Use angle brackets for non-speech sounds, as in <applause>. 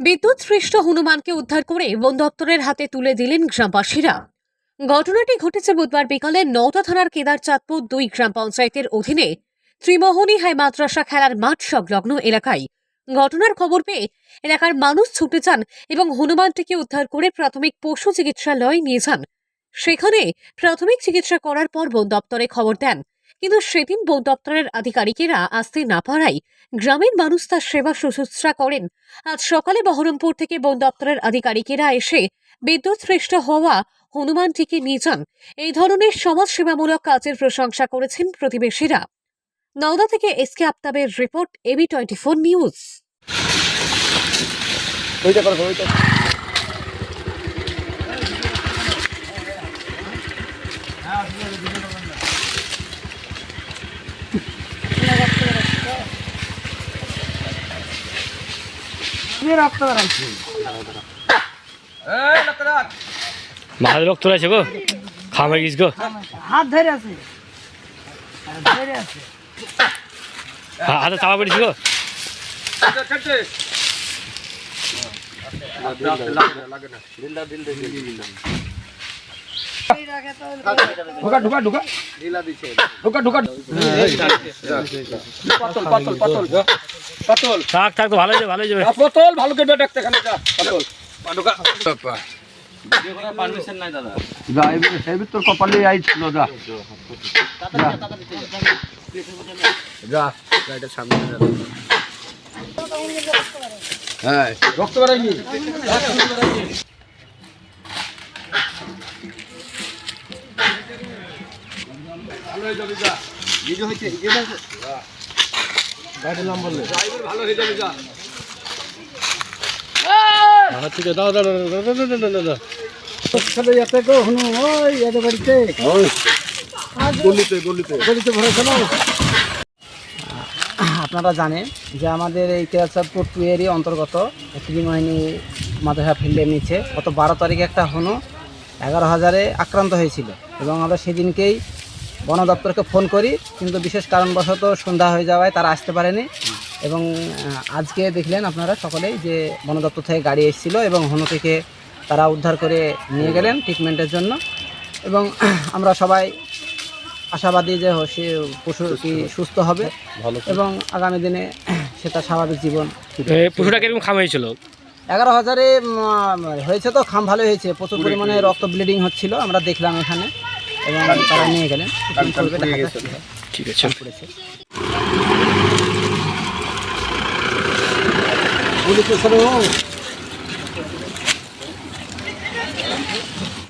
বিদ্যুৎ সৃষ্ট হনুমানকে উদ্ধার করে বন দপ্তরের হাতে তুলে দিলেন গ্রামবাসীরা। ঘটনাটি ঘটেছে বুধবার বিকালে নওদা থানার কেদার চাঁদপুর দুই গ্রাম পঞ্চায়েতের অধীনে ত্রিমোহনী হাই মাদ্রাসা খেলার মাঠ সংলগ্ন এলাকায়। ঘটনার খবর পেয়ে এলাকার মানুষ ছুটে যান এবং হনুমানটিকে উদ্ধার করে প্রাথমিক পশু চিকিৎসালয়ে নিয়ে যান। সেখানে প্রাথমিক চিকিৎসা করার পর বন দপ্তরে খবর দেন। কিন্তু সেদিন বন দপ্তরের আধিকারিকেরা আসতে না পারায় গ্রামের মানুষ তার সেবা শুশ্রূষা করেন। আজ সকালে বহরমপুর থেকে বন দপ্তরের আধিকারিকেরা এসে বিদ্যুৎ শ্রেষ্ঠ হওয়া হনুমানটিকে নিয়ে যান। এই ধরনের সমাজসেবামূলক কাজের প্রশংসা করেছেন প্রতিবেশীরা। নওদা থেকে SK আফতাবের report AB twenty four news. মাছ রক্ত আছে গো। খামে গিস গো। হাত ধরে আছে। হ্যাঁ, হাতে চাপা পড়িস গো। লাগে না দিল দিল দিল দিল ঢোকা ঢোকা ঢোকা। ঢোকা ঢোকা। পাতল পাতল পাতল পাতল থাক থাক তো ভালো যাবে ভালো যাবে। পাতল ভালো করে ডাকতে এখানে যা পাতল ঢোকা। যা এবার সেবির তোর কপালে আইছিল যা। যা যা সামনে যা। হ্যাঁ। রক্ত ভালো আপনারা জানেন যে আমাদের এই কেয়ারচাঁদপুর টুয়েরই অন্তর্গত ত্রিমোহিনী মাদ্রাসা ফিল্ডে নিচে গত বারো তারিখে একটা হনু এগারো হাজারে আক্রান্ত হয়েছিল। এবং আমরা সেদিনকেই বন দপ্তরকে ফোন করি কিন্তু বিশেষ কারণবশত সন্ধ্যা হয়ে যাওয়ায় তারা আসতে পারেনি। এবং আজকে দেখলেন আপনারা সকলেই যে বন দপ্তর থেকে গাড়ি এসেছিল এবং হনু থেকে তারা উদ্ধার করে নিয়ে গেলেন ট্রিটমেন্টের জন্য। এবং <clears throat> আমরা সবাই আশাবাদী যে সে পশু কি সুস্থ হবে এবং আগামী দিনে <clears throat> সে তার স্বাভাবিক জীবন। পশুটা কীরকম খাম হয়েছিল? এগারো হাজারে হয়েছে তো খাম ভালো হয়েছে। প্রচুর পরিমাণে রক্ত ব্লিডিং হচ্ছিল আমরা দেখলাম এখানে। এবং তারা নিয়ে গেলেন। ঠিক আছে। পুলিশ